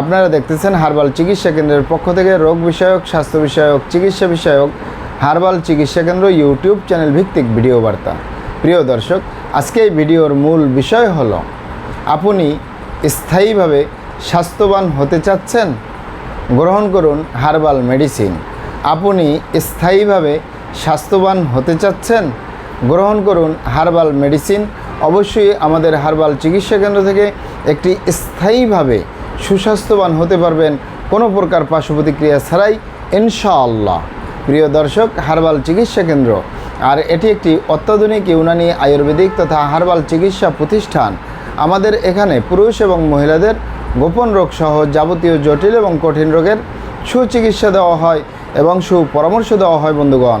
আপনারা দেখতেছেন হার্বাল চিকিৎসা কেন্দ্রের পক্ষ থেকে রোগ বিষয়ক, স্বাস্থ্য বিষয়ক, চিকিৎসা বিষয়ক, হার্বাল চিকিৎসা কেন্দ্র ইউটিউব চ্যানেল ভিত্তিক ভিডিও বার্তা। প্রিয় দর্শক, আজকে এই ভিডিওর মূল বিষয় হল, আপনি স্থায়ীভাবে স্বাস্থ্যবান হতে চাচ্ছেন? গ্রহণ করুন হার্বাল মেডিসিন। আপনি স্থায়ীভাবে স্বাস্থ্যবান হতে চাচ্ছেন? গ্রহণ করুন হার্বাল মেডিসিন। অবশ্যই আমাদের হার্বাল চিকিৎসা কেন্দ্র থেকে একটি স্থায়ীভাবে সুস্বাস্থ্যবান হতে পারবেন কোনো প্রকার পার্শ্ব প্রতিক্রিয়া ছাড়াই, ইনশাআল্লাহ। প্রিয় দর্শক, হার্বাল চিকিৎসা কেন্দ্র। আর এটি একটি অত্যাধুনিক ইউনানি আয়ুর্বেদিক তথা হার্বাল চিকিৎসা প্রতিষ্ঠান। আমাদের এখানে পুরুষ এবং মহিলাদের গোপন রোগ সহ যাবতীয় জটিল এবং কঠিন রোগের সুচিকিৎসা দেওয়া হয় এবং সুপরামর্শ দেওয়া হয় বন্ধুগণ।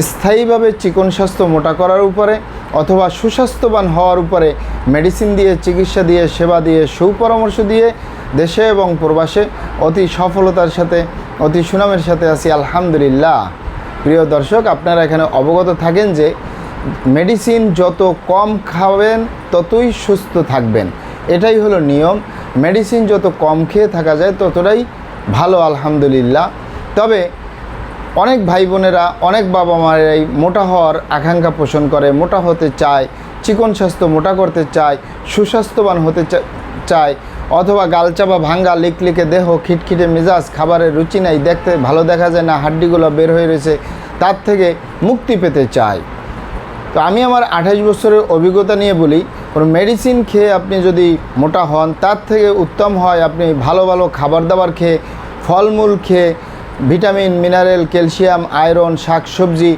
স্থায়ীভাবে চিকন স্বাস্থ্য মোটা করার উপরে অথবা সুস্বাস্থ্যবান হওয়ার উপরে মেডিসিন দিয়ে, চিকিৎসা দিয়ে, সেবা দিয়ে, সুপরামর্শ দিয়ে দেশে এবং প্রবাসে অতি সফলতার সাথে, অতি সুনামের সাথে আছি। আলহামদুলিল্লাহ। প্রিয় দর্শক, আপনারা এখানে অবগত থাকেন যে মেডিসিন যত কম খাবেন, ততই সুস্থ থাকবেন। এটাই হলো নিয়ম। মেডিসিন যত কম খেয়ে থাকা যায়, ততটাই ভালো, আলহামদুলিল্লাহ। তবে অনেক ভাই বোনেরা, অনেক বাবা মায়েরাই মোটা হওয়ার আকাঙ্ক্ষা পোষণ করে, মোটা হতে চায়, চিকন স্বাস্থ্য মোটা করতে চায়, সুস্বাস্থ্যবান হতে চায়, অথবা গালচাপা ভাঙ্গা, লিকলিকে দেহ, খিটখিটে মেজাজ, খাবারের রুচি নাই, দেখতে ভালো দেখা যায় না, হাড্ডিগুলো বের হয়ে রয়েছে, তার থেকে মুক্তি পেতে চায়। তো আমি আমার আঠাশ বছরের অভিজ্ঞতা নিয়ে বলি, কোনো মেডিসিন খেয়ে আপনি যদি মোটা হন, তার থেকে উত্তম হয় আপনি ভালো ভালো খাবার দাবার খেয়ে, ফলমূল খেয়ে ভিটামিন, মিনারেল, ক্যালসিয়াম, আয়রন, শাকসবজি,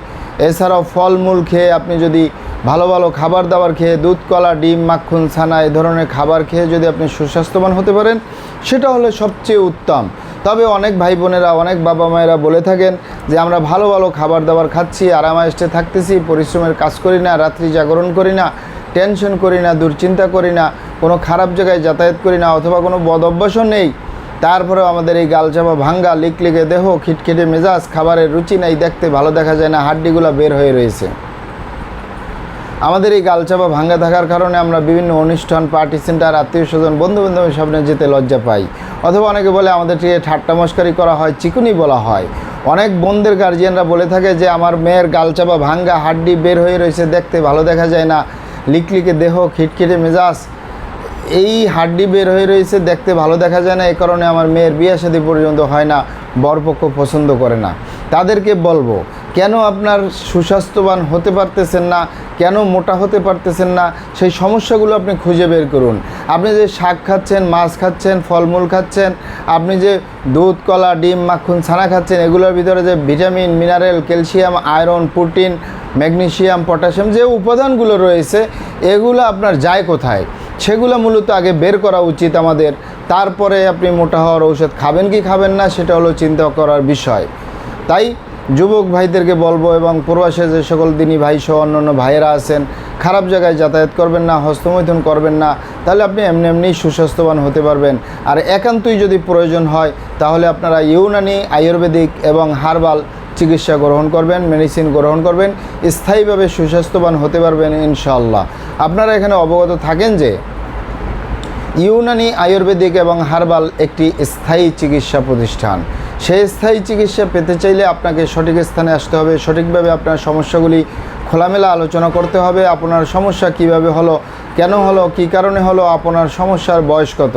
এছাড়াও ফলমূল খেয়ে আপনি যদি ভালো ভালো খাবার দাবার খেয়ে দুধ, কলা, ডিম, মাখন, ছানা এ ধরনের খাবার খেয়ে যদি আপনি সুস্বাস্থ্যবান হতে পারেন, সেটা হলো সবচেয়ে উত্তম। তবে অনেক ভাই বোনেরা, অনেক বাবা মায়েরা বলে থাকেন যে, আমরা ভালো ভালো খাবার দাবার খাচ্ছি আরামায়েস্টে থাকতেছি, পরিশ্রমের কাজ করি না, রাত্রি জাগরণ করি না, টেনশন করি না, দুশ্চিন্তা করি না, কোনো খারাপ জায়গায় যাতায়াত করি না, অথবা কোনো বদ অভ্যাসও নেই। তারপরেও আমাদের এই গালচাপা ভাঙ্গা, লিকলিকে দেহ, খিটখিটে মেজাজ, খাবারের রুচি নাই, দেখতে ভালো দেখা যায় না, হাড্ডিগুলো বের হয়ে রয়েছে। আমাদের এই গালচাপা ভাঙ্গা থাকার কারণে আমরা বিভিন্ন অনুষ্ঠান, পার্টি সেন্টার আত্মীয় স্বজন বন্ধু বান্ধবের সামনে যেতে লজ্জা পাই। অথবা অনেকে বলে, আমাদের থেকে ঠাট্টা মস্কারি করা হয়, চিকুনি বলা হয়। অনেক বোনদের গার্জিয়ানরা বলে থাকে যে, আমার মেয়ের গালচাপা ভাঙ্গা, হাড্ডি বের হয়ে রয়েছে, দেখতে ভালো দেখা যায় না। লিকলিকে দেহ, খিটখিটে মেজাজ এই হাড্ডি বের হয়ে রয়েছে, দেখতে ভালো দেখা যায় না এই কারণে আমার মেয়ের বিয়ে শাদী পর্যন্ত হয় না, বরপক্ষ পছন্দ করে না। তাদেরকে বলব, কেন আপনার সুস্বাস্থ্যবান হতে পারতেছেন না, কেন মোটা হতে পারতেছেন না, সেই সমস্যাগুলো আপনি খুঁজে বের করুন। আপনি যে শাক খাচ্ছেন, মাছ খাচ্ছেন, ফলমূল খাচ্ছেন, আপনি যে দুধ, কলা, ডিম, মাখন, ছানা খাচ্ছেন, এগুলোর ভিতরে যে vitamin, mineral, calcium, iron, protein, magnesium, potassium যে উপাদানগুলো রয়েছে, এগুলো আপনার যায় কোথায়? সেগুলো মূলত আগে বের করা উচিত আমাদের। তারপরে আপনি মোটা হওয়ার ঔষধ খাবেন কি খাবেন না, সেটা হলো চিন্তা করার বিষয়। তাই যুবক ভাইদেরকে বলব এবং প্রবাসে যে সকল দিনী ভাই সহ অন্যান্য ভাইয়েরা আছেন, খারাপ জায়গায় যাতায়াত করবেন না, হস্তমৈথুন করবেন না, তাহলে আপনি এমনি এমনি সুস্বাস্থ্যবান হতে পারবেন। আর একান্তই যদি প্রয়োজন হয়, তাহলে আপনারা ইউনানি, আয়ুর্বেদিক এবং হার্বাল চিকিৎসা গ্রহণ করবেন মেডিসিন গ্রহণ করবেন, স্থায়ীভাবে সুস্বাস্থ্যবান হতে পারবেন ইনশাল্লাহ আপনারা এখানে অবগত থাকেন যে ইউনানি আয়ুর্বেদিক এবং হার্বাল একটি স্থায়ী চিকিৎসা প্রতিষ্ঠান। সেই স্থায়ী চিকিৎসা পেতে চাইলে আপনাকে সঠিক স্থানে আসতে হবে, সঠিকভাবে আপনার সমস্যাগুলি খোলামেলা আলোচনা করতে হবে, আপনার সমস্যা কীভাবে হলো, কেন হলো, কি কারণে হলো, আপনার সমস্যার বয়স কত।